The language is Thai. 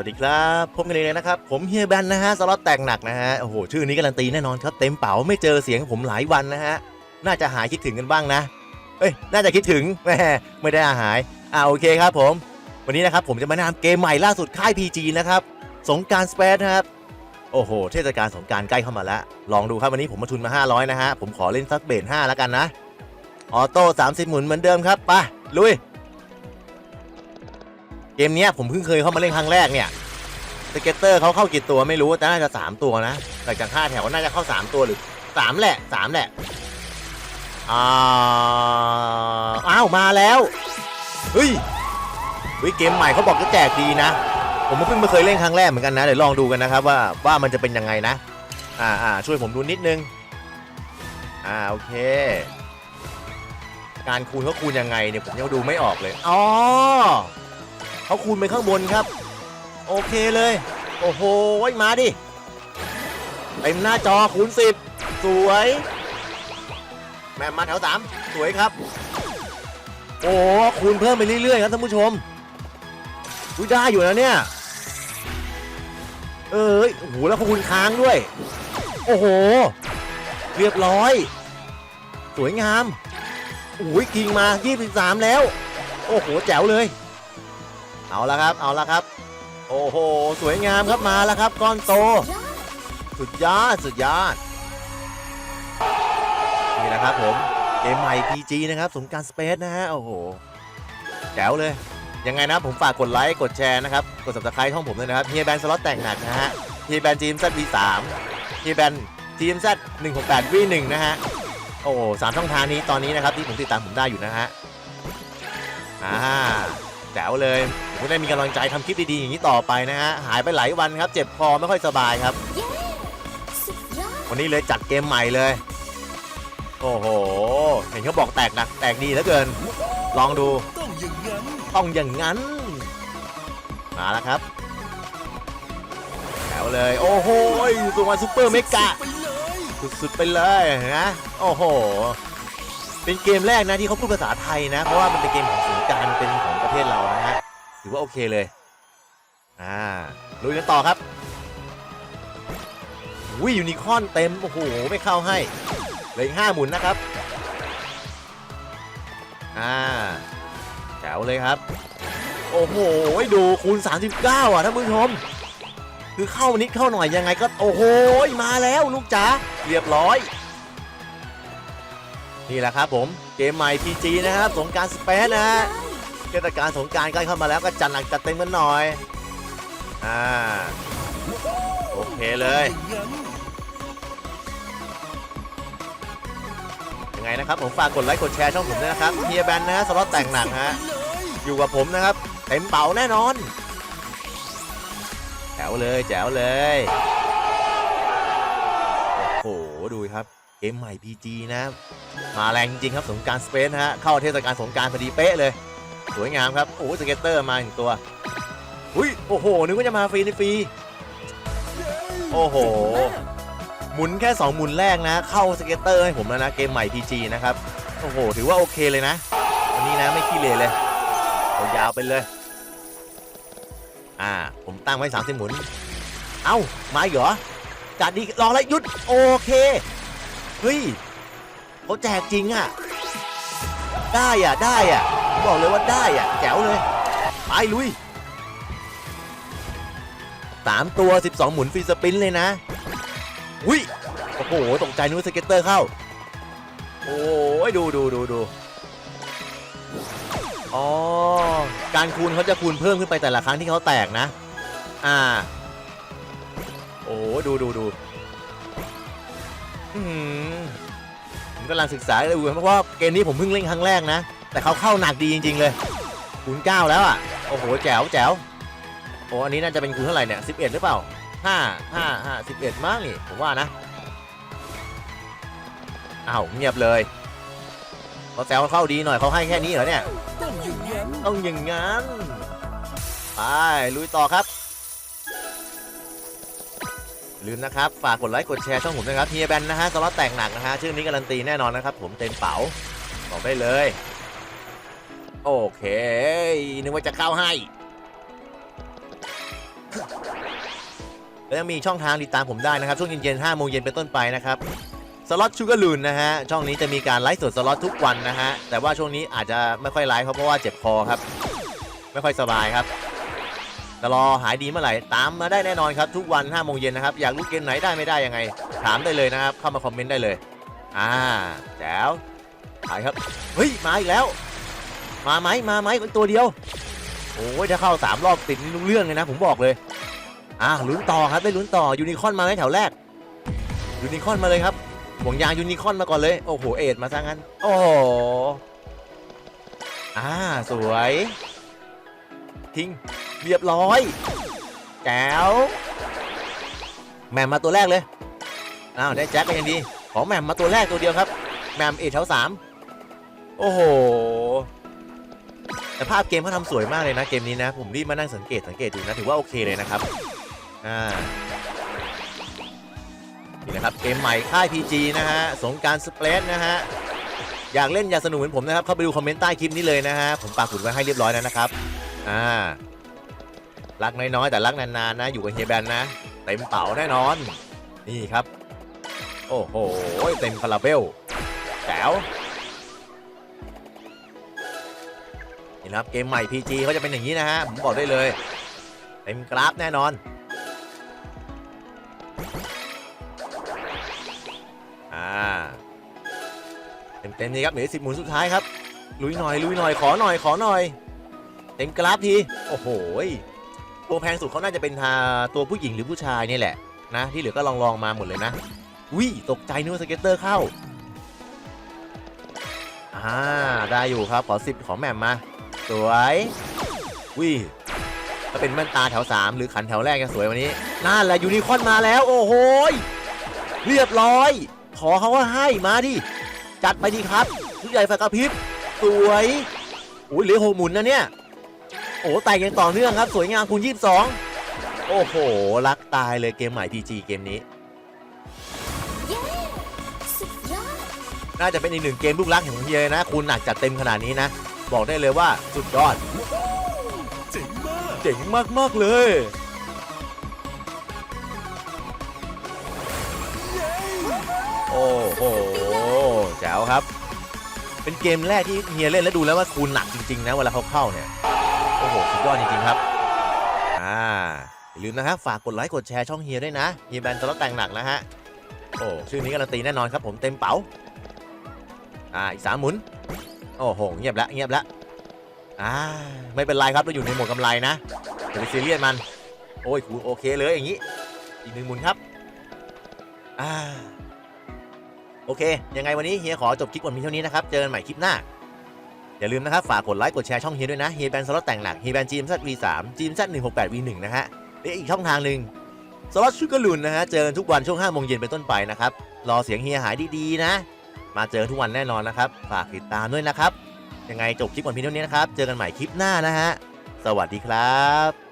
วัสดีครับพบกันเลยนะครับ ผมเฮียแบนนะฮะสล็อตแต่งหนักนะฮะโอ้โหชื่อนี้การันตีแน่นอนครับเต็มเป๋าไม่เจอเสียงผมหลายวันนะฮะน่าจะหายคิดถึงกันบ้างนะเอ้ยน่าจะคิดถึงแหมไม่ได้หายอ่าโอเคครับผม วันนี้นะครับผมจะมาแนะนำเกมใหม่ล่าสุดค่าย PG นะครับสงกรารสเปซนะครับโอ้โห เทศกาลสงกรารใกล้เข้ามาแล้ว ลองดูครับวันนี้ผมมาทุนมา 500 นะฮะผมขอเล่นสักเบน5แล้วกันนะออโต้30 หมุนเหมือนเดิมครับไปลุย กมเนี้ยผมเพิ่งเคยเข้ามาเล่นครั้งแรกเนี่ยสเก็ตเตอร์เขาเข้ากี่ตัวไม่รู้แต่น่าจะ3ตัวนะแต่จาก5แถวน่าจะเข้า3ตัวหรือ3แหละ3แหละอ่าอ้าวมาแล้วเฮ้ยเฮ้ยเกมใหม่เขาบอกจะแจกดีนะ ผมก็เพิ่งมาเคยเล่นครั้งแรกเหมือนกันนะเดี๋ยวลองดูกันนะครับว่าว่ามันจะเป็นยังไงนะ อ่าอ่าช่วยผมดูนิดนึง อ่าโอเค การคูณเขาคูณยังไงเนี่ยผมยังดูไม่ออกเลยอ๋อ เขาคูณไปข้างบนครับ โอเคเลย โอ้โหไว้มาดิเต็มหน้าจอคูณสิบสวย แม่มาแถวสามสวยครับ โอ้คูณเพิ่มไปเรื่อยๆครับท่านผู้ชมอุ้ยได้อยู่นะเนี่ย เอ้ยโอ้โหแล้วเขาคูณค้างด้วย โอ้โห เรียบร้อย สวยงามโอ้ยกิ่งมา 23 แล้ว โอ้โห แจ๋วเลย เอาละครับ เอาละครับ โอ้โห สวยงามครับมาแล้วครับก้อนโต สุดยอด สุดยอด นี่แหละครับผม เกมใหม่ PG นะครับสงการสเปซนะฮะ โอ้โห แจ๋วเลย ยังไงนะผมฝากกดไลค์ กดแชร์นะครับ กด subscribe ช่องผมด้วยนะครับเฮียแบนสล็อตแต่งหนักนะฮะเฮียแบนจีมซัด V3 เฮียแบนจีมซัด168 V1 นะฮะ โอ้โหสามช่องทางนี้ตอนนี้นะครับที่ผมติดตามผมได้อยู่นะฮะอ่า แจ๋วเลยผมได้มีกำลังใจทำคลิปดีๆอย่างนี้ต่อไปนะฮะ หายไปหลายวันครับ เจ็บคอไม่ค่อยสบายครับสุดยอดวันนี้เลยจัดเกมใหม่เลย โอ้โห เห็นเขาบอกแตกหนักแตกดีเหลือเกิน ลองดู ต้องอย่างนั้นต้องอย่างนั้น มาแล้วครับแถวเลย โอ้โหตัวมาซูเปอร์เมกะ ไปเลยสุดๆไปเลยนะ โอ้โห เป็นเกมแรกนะที่เขาพูดภาษาไทยนะ เพราะว่ามันเป็นเกมของสง ศเรานะฮะถือว่าโอเคเลย อ่าลุยกันต่อครับวิยูนิคอนเต็ม โอ้โห ไม่เข้าให้เหลืออีกห้าหมุนนะครับ อ่าแจ๋วเลยครับ โอ้โห ดูคูณ 39 อะท่านผู้ชม คือเข้านิดเข้าหน่อยยังไงก็ โอ้โห มาแล้วลูกจ๋าเรียบร้อย นี่แหละครับผม เกมใหม่ PG นะครับ สงกรารสเปซนะฮะ เทศกาลสงกรารใกล้เข้ามาแล้วก็จัดหนักจัดเต็มกันหน่อย อ่า โอเคเลยยังไงนะครับ ผมฝากกดไลค์กดแชร์ช่องผมด้วยนะครับเฮียแบนนะฮะสล็อตแต่งหนังฮะ อยู่กับผมนะครับ เต็มเป๋าแน่นอน แจ๋วเลยแจ๋วเลย โอ้โห ดูครับเกมใหม่ PG นะ มาแรงจริงครับสงการสเปนฮะ เข้าเทศกาลสงการพอดีเป๊ะเลย สวยงามครับ โอ้สเก็ตเตอร์มาหนึ่งตัวอุ้ยโอ้โหนึกว่าจะมาฟรีในฟรีโอ้โห หมุนแค่ 2 หมุนแรกนะ เข้าสเก็ตเตอร์ให้ผมแล้วนะ เกมใหม่ PG นะครับ โอ้โห ถือว่าโอเคเลยนะ วันนี้นะไม่ขี้เลยเลยยาวไปเลย อ่า ผมตั้งไว้ 30 หมุน เอ้า มาอีกเหรอจัดดีรอแล้วหยุด โอเค เฮ้ยเขาแจกจริงอะ ได้อะ ได้อะ บอกเลยว่าได้อะแจ๋วเลย ไปลุยสามตัว 12 หมุนฟรีสปินเลยนะอุ้ยโอ้โหตกใจนึกว่าสเก็ตเตอร์เข้า โอ้ยดูดูดูดูอ๋อ การคูณเขาจะคูณเพิ่มขึ้นไปแต่ละครั้งที่เขาแตกนะ อ่า โอ้ดูดูดูผมกำลังศึกษาเลยเพราะว่าเกมนี้ผมเพิ่งเล่นครั้งแรกนะ แต่เขาเข้าหนักดีจริง ๆ เลยคูณเก้าแล้วอะ โอ้โห แจ๋วแจ๋วโอ้อันนี้น่าจะเป็นคูณเท่าไหร่เนี่ยสิบเอ็ดหรือเปล่าห้าห้าห้าสิบเอ็ดมั้งนี่ ผมว่านะอ้าวเงียบเลยเขาแซวเข้าดีหน่อยเขาให้แค่นี้เหรอเนี่ย ต้องอย่างนั้นต้องอย่างงั้นไปลุยต่อครับ ลืมนะครับ ฝากกดไลค์กดแชร์ช่องผมนะครับเฮียแบนนะฮะสล็อตแตกหนักนะฮะชื่อนี้การันตีแน่นอนนะครับ ผมเต็มเป๋าบอกได้เลย โอเค นึกว่าจะเข้าให้แล้วยังมีช่องทางติดตามผมได้นะครับ ช่วงเย็นๆ5โมงเย็นเป็นต้นไปนะครับสล็อตชูการ์ลูนนะฮะ ช่องนี้จะมีการไลฟ์สดสล็อตทุกวันนะฮะ แต่ว่าช่วงนี้อาจจะไม่ค่อยไลฟ์เพราะว่าเจ็บคอครับ ไม่ค่อยสบายครับแต่รอหายดีเมื่อไหร่ ตามมาได้แน่นอนครับ ทุกวัน5โมงเย็นนะครับ อยากรู้เกมไหนได้ไม่ได้ยังไง ถามได้เลยนะครับ เข้ามาคอมเมนต์ได้เลย อ่าแจ๋วไปครับ เฮ้ย มาอีกแล้ว มาไหมมาไหมเป็นตัวเดียว โอ้ยถ้าเข้าสามรอบติดนี่รู้เรื่องเลยนะ ผมบอกเลยอ่าลุ้นต่อครับได้ลุ้นต่อยูนิคอนมาไหมแถวแรกยูนิคอนมาเลยครับห่วงยางยูนิคอนมาก่อนเลยโอ้โหเอ็ดมาซะงั้น โอ้โหอ่าสวย ทิ้งเรียบร้อยแจ๋วแหมมมาตัวแรกเลยอ้าวได้แจ็คก็ยังดีของแหมมมาตัวแรกตัวเดียวครับแหมมเอ็ดแถวสามโอ้โห แต่ภาพเกมเขาทำสวยมากเลยนะเกมนี้นะ ผมรีบมานั่งสังเกตสังเกตดูนะถือว่าโอเคเลยนะครับอ่านี่นะครับเกมใหม่ค่าย PG นะฮะสงกรารสเปรดนะฮะอยากเล่นอยากสนุกเหมือนผมนะครับเข้าไปดูคอมเมนต์ใต้คลิปนี้เลยนะฮะผมปากหุดไว้ให้เรียบร้อยแล้วนะครับอ่ารักน้อยๆแต่รักนานๆนะ อยู่กับเฮียแบนนะเต็มเป๋าแน่นอน นี่ครับ โอ้โหเต็มคาราเบลแจ๋ว นะครับเกมใหม่ PG เขาจะเป็นอย่างนี้นะฮะผมบอกได้เลยเต็มกราฟแน่นอนอ่าเต็มเต็มๆนี่ครับเหลือสิบหมุนสุดท้ายครับลุยหน่อยลุยหน่อยขอหน่อยขอหน่อย เต็มกราฟทีโอ้โหตัวแพงสุดเขาน่าจะเป็นทาตัวผู้หญิงหรือผู้ชายนี่แหละนะที่เหลือก็ลองลองมาหมดเลยนะวิตกใจนึกว่าสเก็ตเตอร์เข้าอ่าได้อยู่ครับขอสิบขอแหม่มมา สวยวิถ้าเป็นแว่นตาแถว 3 หรือขันแถวแรกจะสวยวันนี้นั่นแหละยูนิคอนมาแล้ว โอ้โหเรียบร้อย ขอเขาว่าให้มาดิจัดไปดีครับทุกใหญ่ไฟกระพริบสวยอุ้ยเหลือหกหมุนนะเนี่ยโอ้แต่ยังต่อเนื่องครับ สวยงามคูณ22โอ้โห รักตายเลยเกมใหม่ PG เกมนี้ น่าจะเป็นอีกหนึ่งเกมลูกรักของเฮียเลยนะ คุณหนักจัดเต็มขนาดนี้นะ บอกได้เลยว่าสุดยอด เจ๋งมาก เจ๋งมากๆเลย โอ้โหแจ๋วครับ เป็นเกมแรกที่เฮียเล่นแล้วดูแล้วว่าคูณหนักจริง ๆ นะเวลาเขาเข้าเนี่ย โอ้โห สุดยอดจริง ๆ ครับ อ่าอย่าลืมนะครับ ฝากกดไลค์กดแชร์ช่องเฮียด้วยนะ เฮียแบนตลอดแต่งหนักนะฮะ โอ้ ชื่อนี้การันตีแน่นอนครับผมเต็มเป๋า อ่า อีกสามหมุน โอ้โห เงียบละเงียบละอ่าไม่เป็นไรครับเราอยู่ในหมดกำไรนะอย่าไปซีเรียสมัน โอ้ยคูโอเคเลยอย่างนี้ อีกหนึ่งหมุนครับอ่าโอเค ยังไงวันนี้เฮียขอจบคลิปวันนี้เท่านี้นะครับ เจอกันใหม่คลิปหน้า อย่าลืมนะครับ ฝากกดไลค์กดแชร์ช่องเฮียด้วยนะเฮียแบนสล็อตแต่งหนักเฮียแบนจีมซัด V3 จีมซัด168 V1 นะฮะและอีกช่องทางหนึ่งสล็อตชูกร์ลุนนะฮะ เจอกันทุกวันช่วง5โมงเย็นเป็นต้นไปนะครับ รอเสียงเฮียหายดีๆนะ มาเจอทุกวันแน่นอนนะครับ ฝากติดตามด้วยนะครับ ยังไงจบคลิปวันพีเท่านี้นะครับ เจอกันใหม่คลิปหน้านะฮะ สวัสดีครับ